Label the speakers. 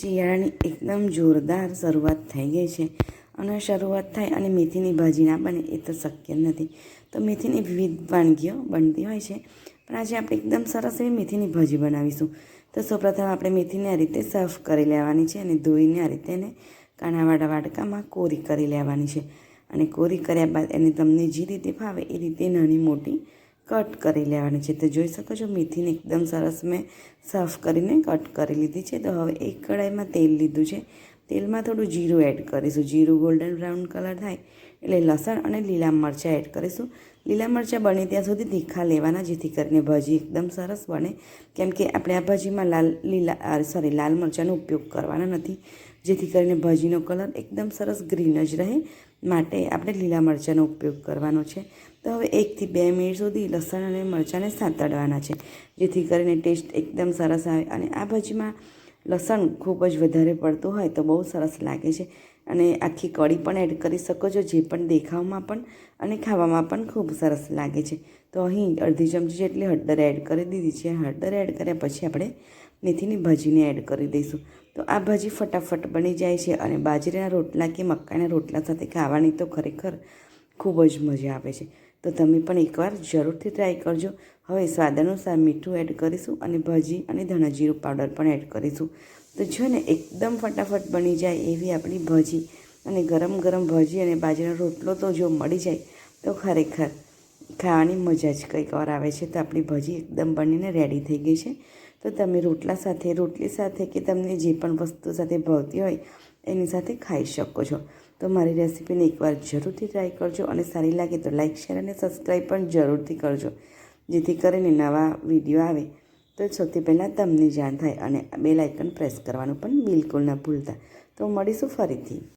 Speaker 1: શિયાળાની એકદમ જોરદાર શરૂઆત થઈ ગઈ છે. અને શરૂઆત થાય અને મેથીની ભાજી ના બને એ તો શક્ય નથી. તો મેથીની વિવિધ વાનગીઓ બનતી હોય છે. પણ આજે આપણે એકદમ સરસ એવી મેથીની ભાજી બનાવીશું. તો સૌપ્રથમ આપણે મેથીને આ રીતે સર્વ કરી લેવાની છે અને ધોઈને આ રીતે એને કાણાવાળા વાટકામાં કોરી કરી લેવાની છે. અને કોરી કર્યા બાદ એને તમને જે રીતે ફાવે એ રીતે નાની મોટી કટ કરી લેવાની છે. તો જોઈ શકો છો, મેથીને એકદમ સરસ મેં સાફ કરીને કટ કરી લીધી છે. તો હવે એક કડાઈમાં તેલ લીધું છે. તેલમાં થોડું જીરું એડ કરીશું. જીરું ગોલ્ડન બ્રાઉન કલર થાય એટલે લસણ અને લીલા મરચાં એડ કરીશું. લીલા મરચાં બને ત્યાં સુધી તીખા લેવાના, જેથી કરીને ભાજી એકદમ સરસ બને. કેમ કે આપણે આ ભાજીમાં લાલ, લીલા સોરી લાલ મરચાંનો ઉપયોગ કરવાના નથી. જેથી કરીને ભાજીનો કલર એકદમ સરસ ગ્રીન જ રહે. માટે આપણે લીલા મરચાંનો ઉપયોગ કરવાનો છે. તો હવે એકથી બે મિનિટ સુધી લસણ અને મરચાંને સાંતળવાના છે. જેથી કરીને ટેસ્ટ એકદમ સરસ આવે અને આ ભાજીમાં લસણ ખૂબ જ વધારે પડતું હોય તો બહુ સરસ લાગે છે. અને આખી કઢી પણ એડ કરી શકો છો, જે પણ દેખાવમાં પણ અને ખાવામાં પણ ખૂબ સરસ લાગે છે. તો અહીં અડધી ચમચી જેટલી હળદર એડ કરી દીધી છે. હળદર એડ કર્યા પછી આપણે મેથીની ભાજીને એડ કરી દઈશું. તો આ ભાજી ફટાફટ બની જાય છે અને બાજરીના રોટલા કે મકાઈના રોટલા સાથે ખાવાની તો ખરેખર ખૂબ જ મજા આવે છે. તો તમે પણ એકવાર જરૂરથી ટ્રાય કરજો. હવે સ્વાદ અનુસાર મીઠું એડ કરીશું અને ભાજી અને ધણા જીરું પાવડર પણ એડ કરીશું. તો જો ને એકદમ ફટાફટ બની જાય એવી આપણી ભજી. અને ગરમ ગરમ ભાજી અને બાજરાનો રોટલો તો જો મળી જાય, તો ખરેખર ખાવાની મજા જ કંઈક ઓર આવે છે. તો આપણી ભજી એકદમ બનીને રેડી થઈ ગઈ છે. તો તમે રોટલા સાથે, રોટલી સાથે કે તમને જે પણ વસ્તુ સાથે ભાવતી હોય એની સાથે ખાઈ શકો છો. તો મારી રેસીપીને એકવાર જરૂરથી ટ્રાય કરજો અને સારી લાગે તો લાઇક શેર અને સબસ્ક્રાઈબ પણ જરૂરથી કરજો. જેથી કરીને નવા વીડિયો આવે. તો સૌથી પહેલાં તમને જાણ થાય અને બે લાઇકન પ્રેસ કરવાનું પણ બિલકુલ ન ભૂલતા. તો મળીશું ફરીથી.